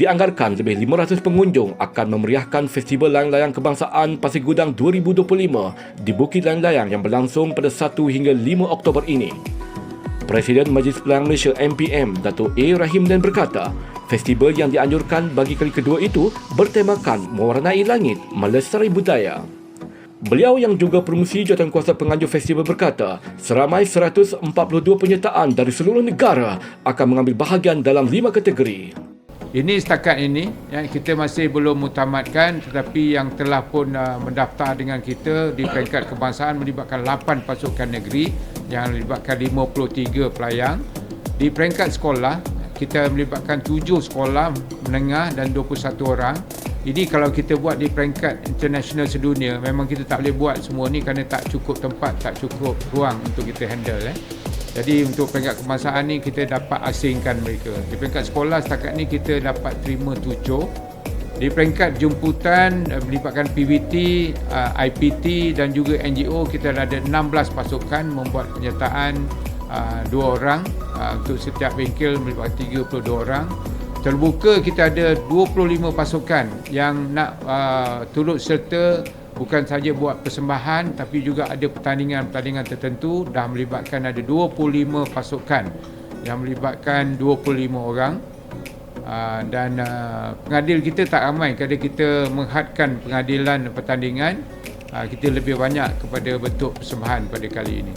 dianggarkan lebih 500 pengunjung akan memeriahkan Festival Layang-Layang Kebangsaan Pasir Gudang 2025 di Bukit Layang-Layang yang berlangsung pada 1 hingga 5 Oktober ini. Presiden Majlis Pelangan Malaysia MPM Dato' A. Rahim dan berkata, festival yang dianjurkan bagi kali kedua itu bertemakan mewarnai langit, melestari budaya. Beliau yang juga promosi jawatankuasa penganjur festival berkata, seramai 142 penyertaan dari seluruh negara akan mengambil bahagian dalam lima kategori. Ini setakat ini yang kita masih belum mutamatkan tetapi yang telah pun uh, mendaftar dengan kita di peringkat kebangsaan melibatkan 8 pasukan negeri yang melibatkan 53 pelayang. Di peringkat sekolah kita melibatkan 7 sekolah menengah dan 21 orang ini kalau kita buat di peringkat international sedunia memang kita tak boleh buat semua ni kerana tak cukup tempat, tak cukup ruang untuk kita handle eh. Jadi untuk peringkat kebangsaan ni kita dapat asingkan mereka. Di peringkat sekolah setakat ni kita dapat terima tujuh. Di peringkat jemputan eh, melibatkan PVT, uh, IPT dan juga NGO kita ada 16 pasukan membuat penyertaan uh, dua orang untuk setiap bengkel melibatkan 32 orang terbuka kita ada 25 pasukan yang nak turut serta bukan saja buat persembahan tapi juga ada pertandingan-pertandingan tertentu. Dah melibatkan ada 25 pasukan. Yang melibatkan 25 orang. Uh, dan uh, pengadil kita tak ramai. Kerana kita menghadkan pengadilan pertandingan uh, kita lebih banyak kepada bentuk persembahan pada kali ini.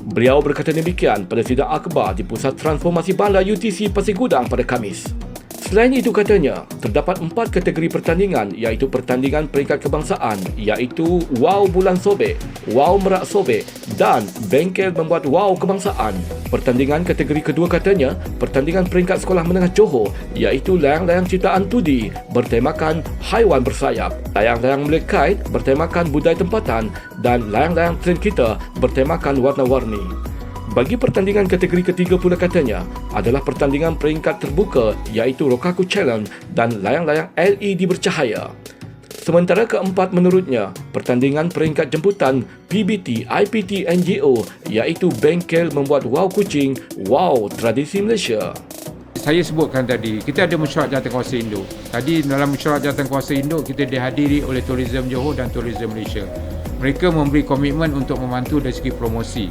Beliau berkata demikian pada sidang akhbar di Pusat Transformasi Bandar UTC Pasir Gudang pada Kamis. Selain itu katanya, terdapat empat kategori pertandingan iaitu pertandingan peringkat kebangsaan iaitu Wow Bulan Sobek, Wow Merak Sobek dan Bengkel Membuat Wow Kebangsaan. Pertandingan kategori kedua katanya, pertandingan peringkat sekolah menengah Johor iaitu layang-layang ciptaan Tudi bertemakan haiwan bersayap, layang-layang melekat bertemakan budaya tempatan dan layang-layang tren kita bertemakan warna-warni. Bagi pertandingan kategori ketiga pula katanya adalah pertandingan peringkat terbuka iaitu Rokaku Challenge dan layang-layang LED bercahaya. Sementara keempat menurutnya, pertandingan peringkat jemputan PBT IPT NGO iaitu bengkel membuat wow kucing, wow tradisi Malaysia. Saya sebutkan tadi, kita ada mesyuarat jawatankuasa induk. Tadi dalam mesyuarat jawatankuasa induk, kita dihadiri oleh Tourism Johor dan Tourism Malaysia. Mereka memberi komitmen untuk membantu dari segi promosi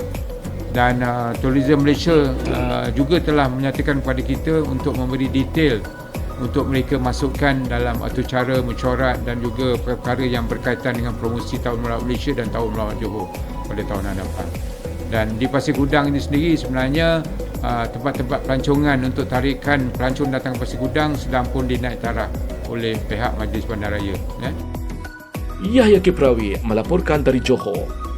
dan uh, Tourism Malaysia uh, juga telah menyatakan kepada kita untuk memberi detail untuk mereka masukkan dalam atau cara mecorat dan juga perkara yang berkaitan dengan promosi Tahun Melawat Malaysia dan Tahun Melawat Johor pada tahun hadapan. Dan di Pasir Gudang ini sendiri sebenarnya uh, tempat-tempat pelancongan untuk tarikan pelancong datang ke Pasir Gudang sedang pun dinaik taraf oleh pihak Majlis Bandaraya. Ya. Yahya Kiprawi melaporkan dari Johor.